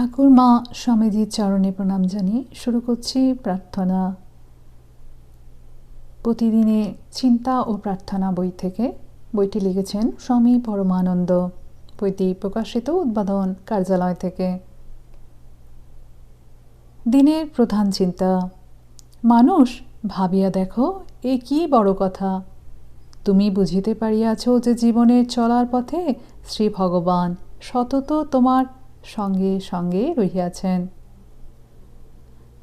ঠাকুর মা স্বামীজির চরণে প্রণাম জানিয়ে শুরু করছি প্রার্থনা। প্রতিদিনে চিন্তা ও প্রার্থনা বই থেকে বইটি লিখেছেন স্বামী পরমানন্দ। বইটি প্রকাশিত উদ্বোধন কার্যালয় থেকে। দিনের প্রধান চিন্তা। মানুষ ভাবিয়া দেখো, এ কি বড় কথা। তুমি বুঝিতে পারিয়াছ যে জীবনের চলার পথে শ্রী ভগবান সতত তোমার সঙ্গে সঙ্গে রহিয়াছেন।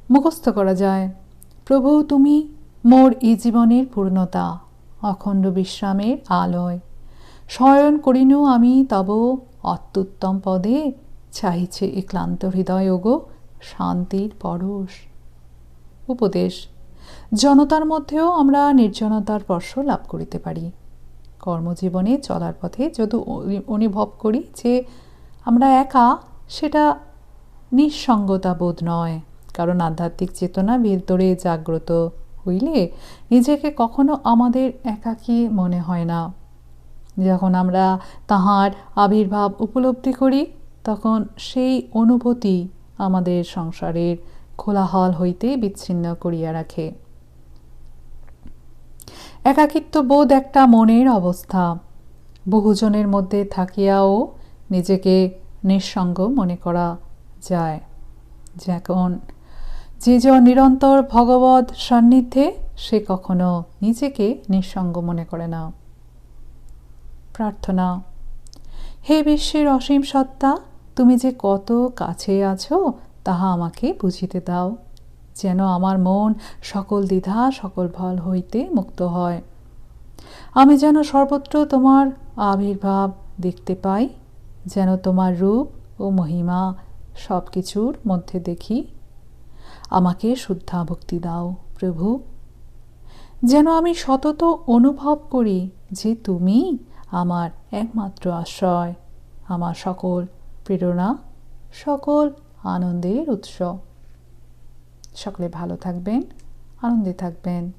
মুখস্থ করা যায়, প্রভু তুমি মোর এই জীবনের পূর্ণতা, অখণ্ড বিশ্রামের আলয়। শয়ন করিনু আমি তব অত্যুত্তম পদে, চাহিছে এ ক্লান্ত হৃদয়, ওগো শান্তির পরশ। উপদেশ, জনতার মধ্যেও আমরা নির্জনতার স্পর্শ লাভ করিতে পারি। কর্মজীবনে চলার পথে যদি অনুভব করি যে আমরা একা, সেটা নিঃসঙ্গতা বোধ নয়। কারণ আধ্যাত্মিক চেতনা ভেতরে জাগ্রত হইলে নিজেকে কখনো আমাদের একাকী মনে হয় না। যখন আমরা তাহার আবির্ভাব উপলব্ধি করি, তখন সেই অনুভূতি আমাদের সংসারের খোলাহল হইতে বিচ্ছিন্ন করিয়া রাখে। একাকিত্ব বোধ একটা মনের অবস্থা। বহুজনের মধ্যে থাকিয়াও নিজেকে নিঃসঙ্গ মনে করা যায়। যখন যে যে নিরন্তর ভগবত সান্নিধ্যে সে কখনো নিজেকে নিঃসঙ্গ মনে করে না। প্রার্থনা, হে বিশ্বের অসীম সত্তা, তুমি যে কত কাছে আছো, তাহা আমাকে বুঝিতে দাও, যেন আমার মন সকল দ্বিধা, সকল ভল হইতে মুক্ত হয়। আমি যেন সর্বত্র তোমার আবির্ভাব দেখতে পাই যেন তোমার রূপ ও মহিমা সব কিছুর মধ্যে দেখি। আমাকে শুদ্ধা ভক্তি দাও, প্রভু। যেন আমি সতত অনুভব করি যে তুমি আমার একমাত্র আশ্রয়, আমার সকল প্রেরণা, সকল আনন্দের উৎস। সকলে ভালো থাকবেন, আনন্দে থাকবেন।